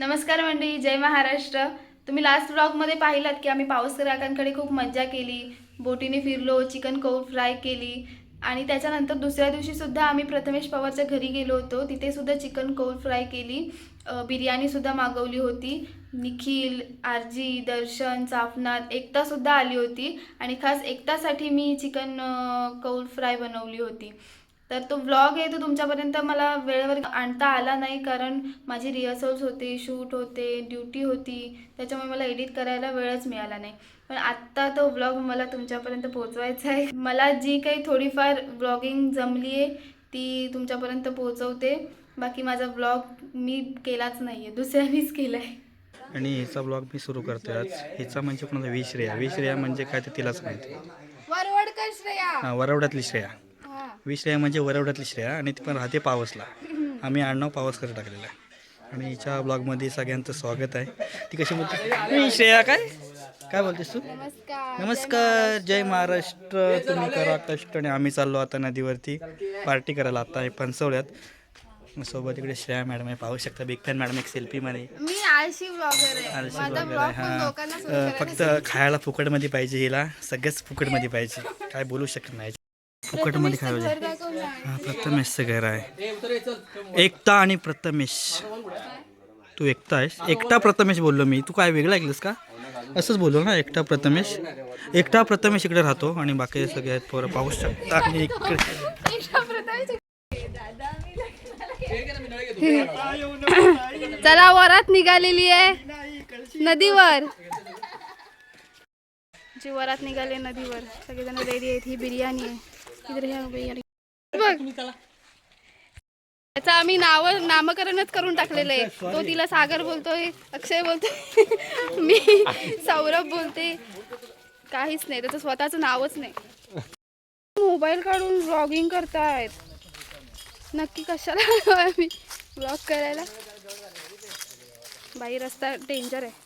नमस्कार मंडळी जय महाराष्ट्र. तुम्ही लास्ट ब्लॉगमध्ये पाहिलात की आम्ही पावस ग्राहकांकडे खूप मज्जा केली बोटीने फिरलो चिकन कौल फ्राय केली आणि त्याच्यानंतर दुसऱ्या दिवशीसुद्धा आम्ही प्रथमेश पवारच्या घरी गेलो होतो. तिथेसुद्धा चिकन कौल फ्राय केली. बिर्याणीसुद्धा मागवली होती. निखिल आरजी दर्शन चाफनाथ एकतासुद्धा आली होती आणि खास एकतासाठी मी चिकन कौल फ्राय बनवली होती. तर तो व्लॉग आहे तो तुमच्यापर्यंत मला वेळेवर आणता आला नाही कारण माझी रिहर्सल्स होते शूट होते ड्युटी होती. त्याच्यामुळे मला एडिट करायला वेळच मिळाला नाही. पण आत्ता तो व्लॉग मला तुमच्यापर्यंत पोहोचवायचा आहे. मला जी काही थोडीफार ब्लॉगिंग जमली आहे ती तुमच्यापर्यंत पोहोचवते. बाकी माझा ब्लॉग मी केलाच नाही आहे दुसऱ्यानीच केला आहे आणि हिचा ब्लॉग मी सुरू करतोय आज. हिचा म्हणजे कोणाचा विश्रेया? विश्रेया म्हणजे काय ते तिलाच माहिती. वरवडकर श्रेया? हा वरवड्यातली श्रेया. विश्रेया म्हणजे वरवड्यातली श्रेया आणि ती पण राहते पावसला. आम्ही आडनाव पावसकर टाकलेलं आहे. आणि हिच्या ब्लॉगमध्ये सगळ्यांचं स्वागत आहे. ती कशी बोलते? "मी श्रेया काय? काय बोलतेस तू? नमस्कार नमस्कार जय महाराष्ट्र. तुम्ही करा कष्ट आणि आम्ही चाललो आता नदीवरती. पार्टी करायला आता आहे पंचवड्यात सोबत इकडे श्रेया मॅडम आहे. पाहू शकता बिग फॅन मॅडम एक सेल्फीमध्ये आळशी ब्लॉगर आहे. हा. फक्त खायला फुकटमध्ये पाहिजे हिला. सगळंच फुकटमध्ये पाहिजे. काय बोलू शकत नाही. फुकटमध्ये खायला पाहिजे. हा प्रथमेशचं घर आहे. एकता आणि प्रथमेश. तू एकता आहेस? एकटा प्रथमेश बोललो मी. तू काय वेगळं ऐकलंस का? असंच बोललो ना एकटा प्रथमेश. एकटा प्रथमेश इकडे राहतो आणि बाकी सगळे आहेत पोरं पाहू शकता आणि इकडे चला वरात निघालेली आहे. नदीवर. जी वरात निघाले नदीवर. सगळेजण रेडी आहेत. ही बिर्याणी आहे. इकडे ह्या बिर्याणी बघ. त्याचं आम्ही नाव नामकरणच करून टाकलेलं आहे. तो तिला सागर बोलतोय अक्षय बोलतोय मी सौरभ बोलते. काहीच नाही त्याचं स्वतःचं नावच नाही. मोबाईल काढून व्लॉगिंग करतायत. नक्की कशाला आलोय आम्ही? ब्लॉग करायला? बाई रस्ता डेंजर आहे.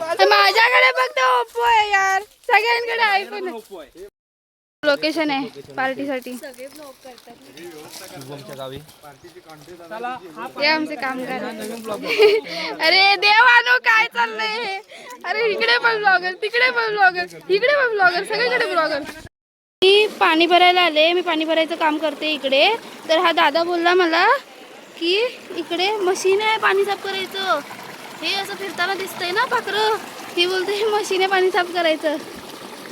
माझ्याकडे फक्त ओप्पो आहे यार. सगळ्यांकडे आयफोन लोकेशन आहे पार्टीसाठी ते आमचे कामगार अरे देव आणू काय चाललंय अरे इकडे पण ब्लॉगर तिकडे पण ब्लॉगर इकडे पण ब्लॉगर सगळीकडे ब्लॉगर मी पाणी भरायला आले मी पाणी भरायचं काम करते इकडे. तर हा दादा बोलला मला की इकडे मशीन आहे पाणी साफ करायचं. हे असं फिरताना दिसतंय ना पाखरं? ही बोलते मशीन पाणी साफ करायचं.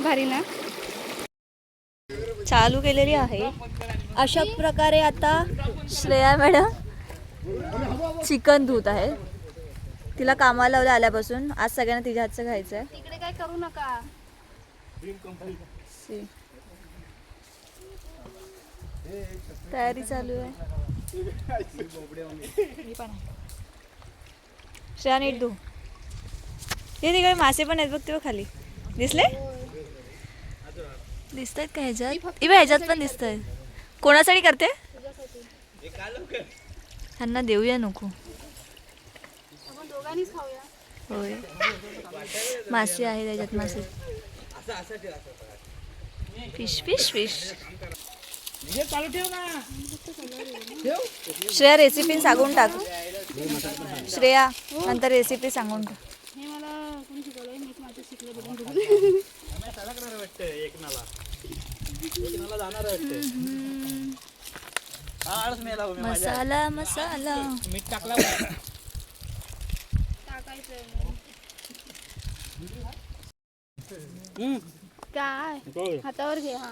भारी ना? चालू केलेली आहे. अशा प्रकारे आता श्रेया मॅडम चिकन धुत आहे तिला कामाला लावलं आल्यापासून. आज सगळ्यांना तिच्या हातचं खायचं आहे तिकडे काय करू नका. तयारी चालू आहे. मी पण आहे. श्रेया नीट धू हे तिकडे मासे पण आहेत बघ तेव्हा खाली. दिसले? दिसत आहेत का ह्याच्यात? इव्हा ह्याच्यात पण दिसत आहेत कोणासाठी करते? ह्यांना देऊया नको. होय. मासे आहे त्याच्यात मासे. Fish fish fish. Shreya recipe सांगून टाक. श्रेया नंतर रेसिपी सांगून टाक हे मला कोणी शिकवलंय मीच माझं शिकले बघून बघून मसाला मसाला. टाकायचं काय हातावर घे हा.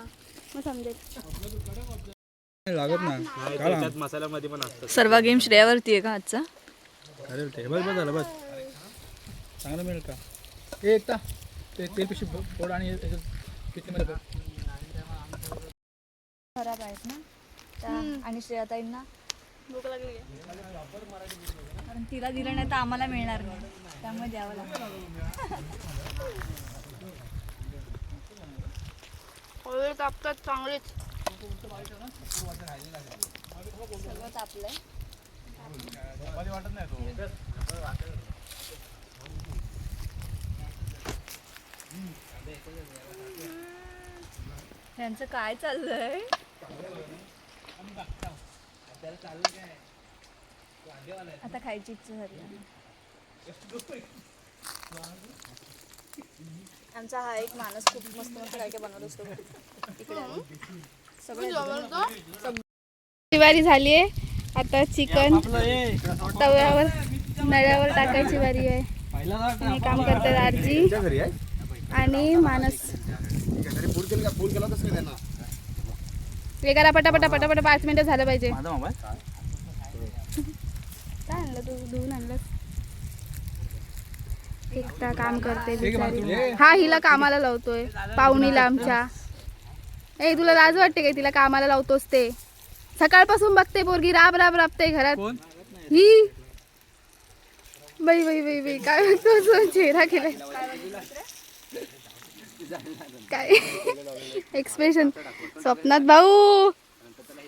मग समजेल. लागत ना काढा. मसाल्यामध्ये पण असतं. सर्व गेम श्रेयावरती आहे का आजचा? अरे ते बस बस झालं बस. चांगलं मिळेल का? ए एकटा ते तेल पिशी फोड आणि पिठीमध्ये भर. खराब आहेत ना? त्या आणि श्रेयाताईंना? भूक लागली कारण तिला दिलं नाही तर आम्हाला मिळणार नाही. त्यामुळे द्यावं लागतं हळूहळू कापतात चांगलेच. सगळं तापलंय. यांचं काय चाललंय आता खायची इच्छा झाली. आमचा हा एक माणूस खूप मस्त मस्त काय काय बनवत असतो. इकडे. सगळे वारी झाली आहे आता चिकन तव्यावर नळ्यावर टाकायची वारी आहे. आणि काम करतात आरजी आणि मानस. हे करा पटापटा पटापटा पाच मिनिटं झालं पाहिजे. माझा मोबाईल? काय आणलं तू? धुवून आणलं एकटा काम करते बिचारी. हा हिला कामाला लावतोय. पाहुणीला आमच्या. ए तुला लाज वाटते काय? तिला कामाला लावतोस ते. सकाळपासून बघते पोरगी राब राब राबते घरात. कोण? ही बाई बाई बाई बाई काय असं चेहरा केलाय. काय? एक्सप्रेशन स्वप्नात भाऊ.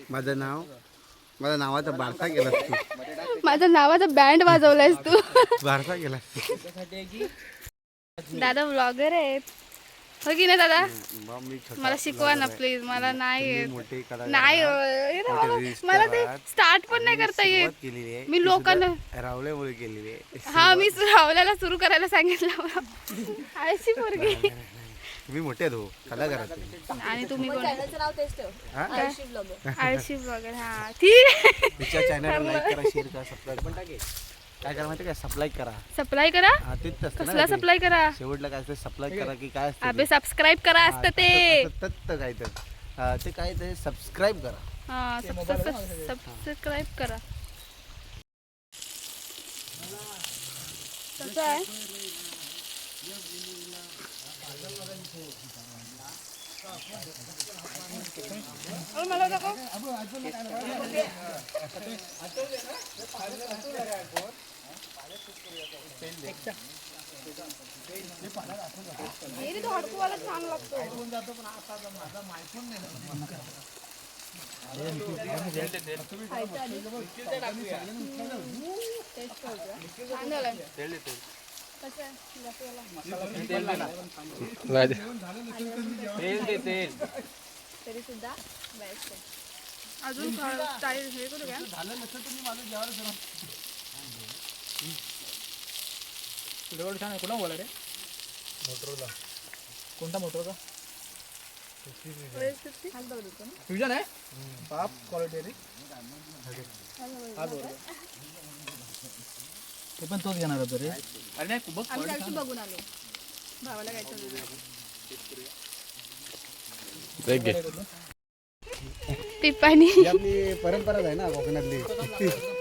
माझं नाव? माझ्या नावाचा बारसा केला तू. माझ्या नावाचा बँड वाजवलायस तू. बारसा केला दादा ब्लॉगर आहेत हो की नाही दादा? मग मी छोटा मला शिकवा ना प्लीज मला नाही येत. मोठे नाही हो, ये ना मला- ते करत. स्टार्ट पण नाही करता येत. केलेली आहे. मी ती लोकांना सुद्धा रावल्यामुळे केलेली आहे. हा मी रावल्याला सुरू करायला सांगितलं आळशी पोरगी. तुम्ही मोठे आहेत हो. कलाकार आहात तुम्ही. आणि तुम्ही कोण? चॅनलचं नाव तेच ठेव. हा? आळशी आळशी हा. ठीक आहे. तिच्या चॅनलला लाईक करा शेअर करा सबस्क्राईब पण टाके काय करा माहिती काय सप्लाय करा. सप्लाय करा? हा तेच असतं ना कसला काहीतरी. सप्लाय करा? शेवटला काय असतं? सप्लाय करा की काय असतं अबे ते? सबस्क्राईब करा हा, असतं ते. तत्त काय तर हा, ते काय ते सबस्क्राईब करा हा सबस्क्राईब करा. कसं आहे? अरे मला दाखव. हडकूवाला छान लागतो. छान झालं तरी सुद्धा बेस्ट आहे. अजून स्टाईल हे करू तुझ्याकडे छान आहे. कुठला बोला रे? मोटरोला कोणता मोटरोचा फ्युजन आहे? बाप क्वालिटी रे. हा बरोबर ते पण तोच घेणार होतो रे. अरे नाही बघून आलो. भावाला काय चालू पिपाणी आपली परंपराच आहे ना कोकणातली.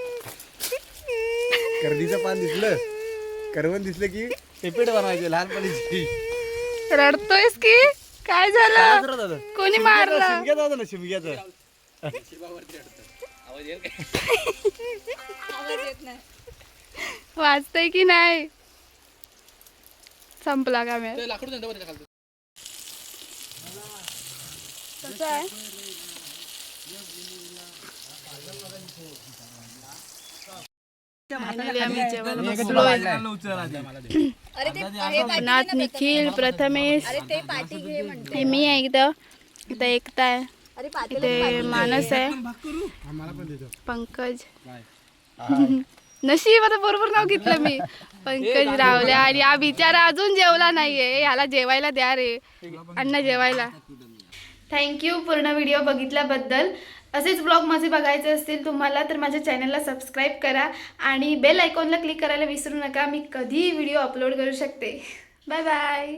कर्दीचं पान दिसलं. करवण दिसलं की पेपेट बनवायचे लहानपणीची. रडतोयस की? काय काय झालं? कोणी मारलं? शिमग्याचं होतं ना शिमग्याचं. वाचतय की नाही? संपला का खालचं कसं आहे Finally आम्ही जेवण बसलोय. अरे ते हे पाठी नाथ निखिल प्रथमेश. अरे ते पाठी घे म्हणते. हे मी आहे. इथं इथं एकता आहे. इथे मानस आहे पंकज. नशीब आता बरोबर नाव घेतलं मी. पंकज रावले आणि हा बिचारा अजून जेवला नाहीये. याला जेवायला द्या रे. अण्णा जेवायला. थँक्यू पूर्ण व्हिडिओ बघितल्याबद्दल. असेच ब्लॉग माझे बघायचे असतील तुम्हाला तर माझ्या चॅनलला सबस्क्राईब करा आणि बेल आयकॉनला क्लिक करायला विसरू नका. मी कधीही व्हिडिओ अपलोड करू शकते. Bye bye